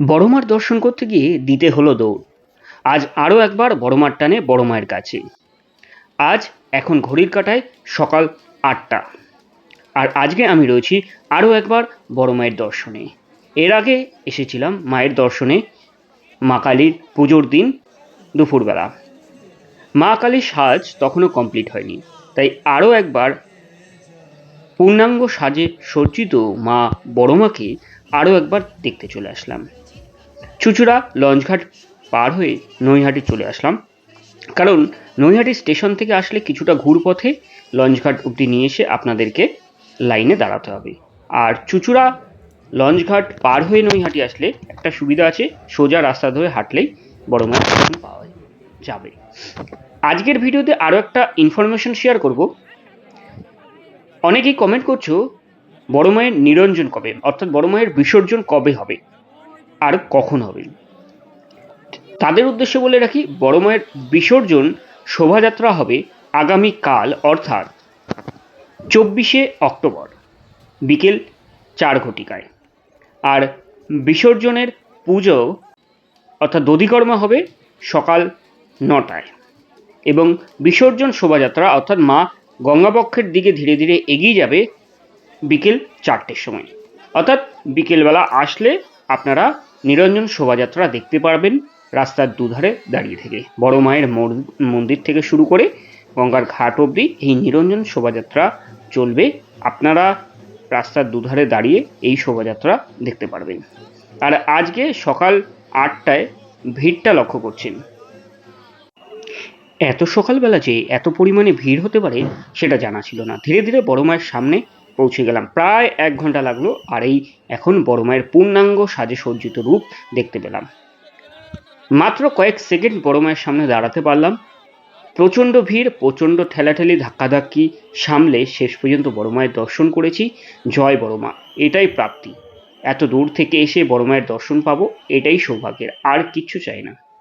বড়মার দর্শন করতে গিয়ে দিতে হলো দৌড়। আজ আরও একবার বড়মার টানে বড় মায়ের কাছে। আজ এখন ঘড়ির কাঁটায় সকাল আটটা। আর আজকে আমি রয়েছি আরও একবার বড় মায়ের দর্শনে। এর আগে এসেছিলাম মায়ের দর্শনে মা কালীর পুজোর দিন দুপুরবেলা। মা কালীর সাজ তখনও কমপ্লিট হয়নি। তাই আরও একবার পূর্ণাঙ্গ সাজে সজ্জিত মা বড় মাকে আরও একবার দেখতে চলে আসলাম। চুচুড়া লঞ্চঘাট পার হয়ে নৈহাটি চলে আসলাম। কারণ নৈহাটি স্টেশন থেকে আসলে কিছুটা ঘুরপথে লঞ্চঘাট অবধি নিয়ে এসে আপনাদেরকে লাইনে দাঁড়াতে হবে। আর চুচুড়া লঞ্চঘাট পার হয়ে নৈহাটি আসলে একটা সুবিধা আছে, সোজা রাস্তা ধরে হাঁটলেই বড় মায়ের দর্শন পাওয়া যাবে। আজকের ভিডিওতে আরও একটা ইনফরমেশন শেয়ার করব। অনেকেই কমেন্ট করছ, বড় মায়ের নিরঞ্জন কবে? অর্থাৎ বড় মায়ের বিসর্জন কবে হবে? আর কখন হবে? তাদের উদ্দেশ্যে বলে রাখি, বড় মায়ের বিসর্জন শোভাযাত্রা হবে আগামীকাল, অর্থাৎ চব্বিশে অক্টোবর, বিকেল চার ঘটিকায়। আর বিসর্জনের পুজো, অর্থাৎ দধিকর্মা হবে সকাল নটায়। এবং বিসর্জন শোভাযাত্রা, অর্থাৎ মা গঙ্গাবক্ষের দিকে ধীরে ধীরে এগিয়ে যাবে বিকেল চারটের সময়। অর্থাৎ বিকেলবেলা আসলে আপনারা নিরঞ্জন শোভাযাত্রা দেখতে পারবেন রাস্তার দুধারে দাঁড়িয়ে থেকে। বড় মায়ের মন্দির থেকে শুরু করে গঙ্গার ঘাট অবধি এই নিরঞ্জন শোভাযাত্রা চলবে। আপনারা রাস্তার দুধারে দাঁড়িয়ে এই শোভাযাত্রা দেখতে পারবেন। আর আজকে সকাল আটটায় ভিড়টা লক্ষ্য করছেন। এত সকালবেলা যে এত পরিমাণে ভিড় হতে পারে সেটা জানা ছিল না। ধীরে ধীরে বড় মায়ের সামনে পৌঁছে গেলাম। প্রায় এক ঘণ্টা লাগল আর এই এখন বড় মায়ের পূর্ণাঙ্গ সাজে সজ্জিত রূপ দেখতে পেলাম। মাত্র কয়েক সেকেন্ড বড় মায়ের সামনে দাঁড়াতে পারলাম। প্রচণ্ড ভিড়, প্রচণ্ড ঠেলাঠেলি, ধাক্কাধাক্কি সামলে শেষ পর্যন্ত বড় মায়ের দর্শন করেছি। জয় বড় মা, এটাই প্রাপ্তি। এত দূর থেকে এসে বড় মায়ের দর্শন পাবো, এটাই সৌভাগ্যের, আর কিচ্ছু চাই না।